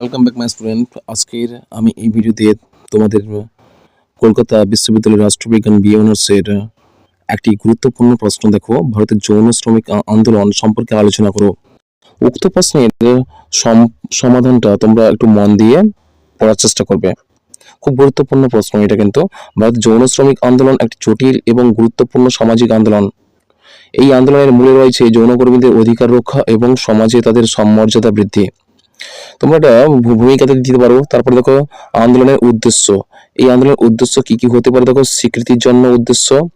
Welcome back my student আজকের আমি এই ভিডিওতে তোমাদের কলকাতা বিশ্ববিদ্যালয়ের রাষ্ট্রবিজ্ঞান বি অনার্সের একটি গুরুত্বপূর্ণ প্রশ্ন দেখো। ভারতের যৌন শ্রমিক আন্দোলন সম্পর্কে আলোচনা করো। উক্ত প্রশ্নের সম- সমাধানটা তোমরা একটু মন দিয়ে পড়ার চেষ্টা করবে। খুব গুরুত্বপূর্ণ প্রশ্ন এটা কিন্তু। ভারতের যৌন শ্রমিক আন্দোলন একটি জটিল এবং গুরুত্বপূর্ণ সামাজিক আন্দোলন। এই আন্দোলনের মূলে রয়েছে যৌনকর্মীদের অধিকার রক্ষা এবং সমাজে তাদের সম্মর্যাদা বৃদ্ধি। তোমরা ভূ- ভূমিকাতে দিতে পারো। তারপরে দেখো, আন্দোলনের উদ্দেশ্য। এই আন্দোলনের উদ্দেশ্য কি কি হতে পারে? দেখো, স্বীকৃতির জন্য উদ্দেশ্য,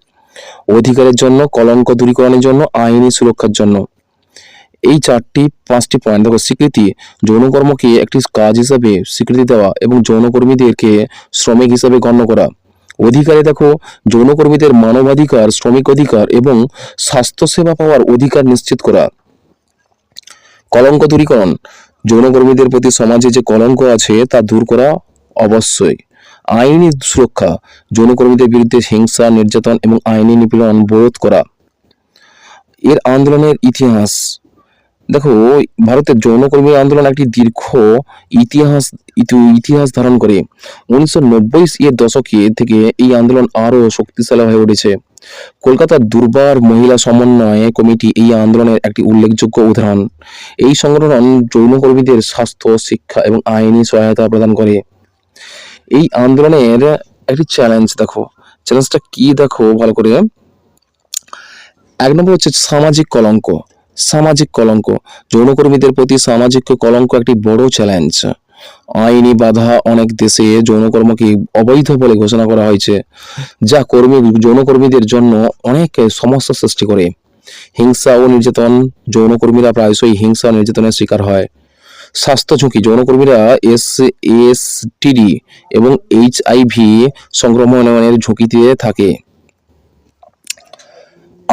অধিকারের জন্য, কলঙ্ক দূরীকরণের জন্য, আইনি সুরক্ষার জন্য। এই চারটি, পাঁচটি পয়েন্ট দেখো, স্বীকৃতি। যৌনকর্মকে একটি কাজ হিসাবে স্বীকৃতি দেওয়া এবং যৌনকর্মীদেরকে শ্রমিক হিসাবে গণ্য করা। অধিকারে দেখো, যৌনকর্মীদের মানবাধিকার, শ্রমিক অধিকার এবং স্বাস্থ্যসেবা পাওয়ার অধিকার নিশ্চিত করা। কলঙ্ক দূরীকরণ। যৌনকর্মীদের প্রতি সমাজে যে কলঙ্ক আছে, তা দূর করা অবশ্যই। আইনি সুরক্ষা, যৌনকর্মীদের বিরুদ্ধে হিংসা, নির্যাতন এবং আইনি নিপীড়ন বোধ করা। এর আন্দোলনের ইতিহাস দেখো ভারতের যৌনকর্মী আন্দোলন একটি দীর্ঘ ইতিহাস, ইতি- ইতিহাস ধারণ করে। উনিশশো নব্বই এর দশকে থেকে এই আন্দোলন আরও শক্তিশালী হয়ে উঠেছে। কলকাতার দুর্বার মহিলা সমন্বয় কমিটি এই আন্দোলনের একটি উল্লেখযোগ্য উদাহরণ। এই সংগঠন যৌনকর্মীদের স্বাস্থ্য, শিক্ষা এবং আইনি সহায়তা প্রদান করে। এই আন্দোলনের একটি চ্যালেঞ্জ দেখো। চ্যালেঞ্জটা কি দেখো ভালো করে? এক নম্বর হচ্ছে সামাজিক কলঙ্ক। সামাজিক কলঙ্ক। যৌনকর্মীদের প্রতি সামাজিক কলঙ্ক একটি বড় চ্যালেঞ্জ আইনি বাধা অনেক দেশে যৌনকর্মকে অবৈধ বলে ঘোষণা করা হয়েছে, যা কর্মী, যৌনকর্মীদের জন্য অনেক সমস্যা সৃষ্টি করে। হিংসা ও নির্যাতন, যৌনকর্মীরা প্রায়শই হিংসা ও নির্যাতনের শিকার হয়। স্বাস্থ্য ঝুঁকি, যৌনকর্মীরা এস এস এসটিডি এবং এইচ এইচআইভি সংক্রমণের ঝুঁকিতে থাকে।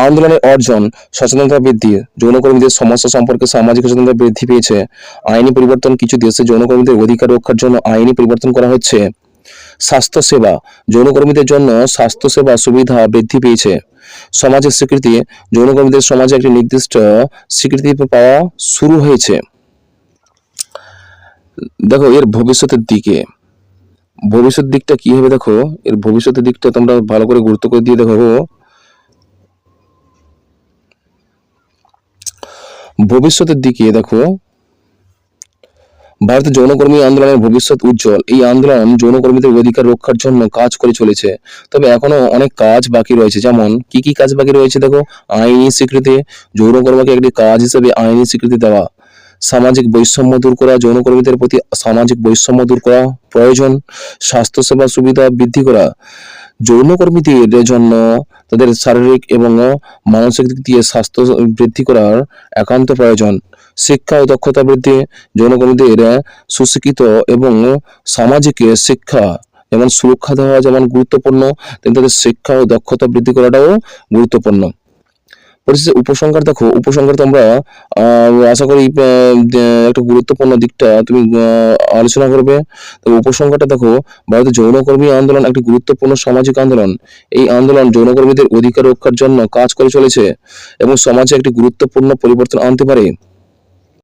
আন্দোলনের অর্জন, সচেতনতা বৃদ্ধি, যৌনকর্মীদের সমস্যা সম্পর্কে সামাজিক সচেতনতা বৃদ্ধি পেয়েছে। আইনি পরিবর্তন কিছু দেশে যৌনকর্মীদের অধিকার রক্ষার জন্য আইনি পরিবর্তন করা হচ্ছে। স্বাস্থ্যসেবা, যৌনকর্মীদের জন্য স্বাস্থ্যসেবা সুবিধা বৃদ্ধি পেয়েছে। সমাজের স্বীকৃতি, যৌনকর্মীদের সমাজে একটি নির্দিষ্ট স্বীকৃতি পাওয়া শুরু হয়েছে। দেখো, এর ভবিষ্যতের দিকে। ভবিষ্যৎ দিকটা কি হবে দেখো? এর ভবিষ্যতের দিকটা তোমরা ভালো করে গুরুত্ব করে দিয়ে দেখো। ভবিষ্যতের দিকে দেখো, ভারতের যৌনকর্মী আন্দোলনের ভবিষ্যৎ উজ্জ্বল। এই আন্দোলন যৌনকর্মীদের অধিকার রক্ষার জন্য কাজ করে চলেছে। তবে এখনও অনেক কাজ বাকি রয়েছে। যেমন, কি কি কাজ বাকি রয়েছে দেখো? আইনি স্বীকৃতি, যৌনকর্মকে একটি কাজ হিসেবে আইনি স্বীকৃতি দেওয়া, সামাজিক বৈষম্য দূর করা, যৌনকর্মীদের প্রতি সামাজিক বৈষম্য দূর করা প্রয়োজন, স্বাস্থ্যসেবা সুবিধা বৃদ্ধি করা যৌনকর্মীদের জন্য তাদের শারীরিক এবং মানসিক দিক দিয়ে স্বাস্থ্য বৃদ্ধি করার একান্ত প্রয়োজন। শিক্ষা ও দক্ষতা বৃদ্ধি, যৌনকর্মীদের সুশিক্ষিত এবং সামাজিক শিক্ষা যেমন সুরক্ষা দেওয়া যেমন গুরুত্বপূর্ণ তাদের শিক্ষা ও দক্ষতা বৃদ্ধি করাটাও গুরুত্বপূর্ণ। পরিশেষে উপসংহার দেখো, উপসংহার তো আমরা আশা করি একটা গুরুত্বপূর্ণ দিকটা তুমি আলোচনা করবে। তবে উপসংহারটা দেখো, ভারতের যৌনকর্মী আন্দোলন একটি গুরুত্বপূর্ণ সামাজিক আন্দোলন। এই আন্দোলন যৌনকর্মীদের অধিকার রক্ষার জন্য কাজ করে চলেছে এবং সমাজে একটি গুরুত্বপূর্ণ পরিবর্তন আনতে পারে।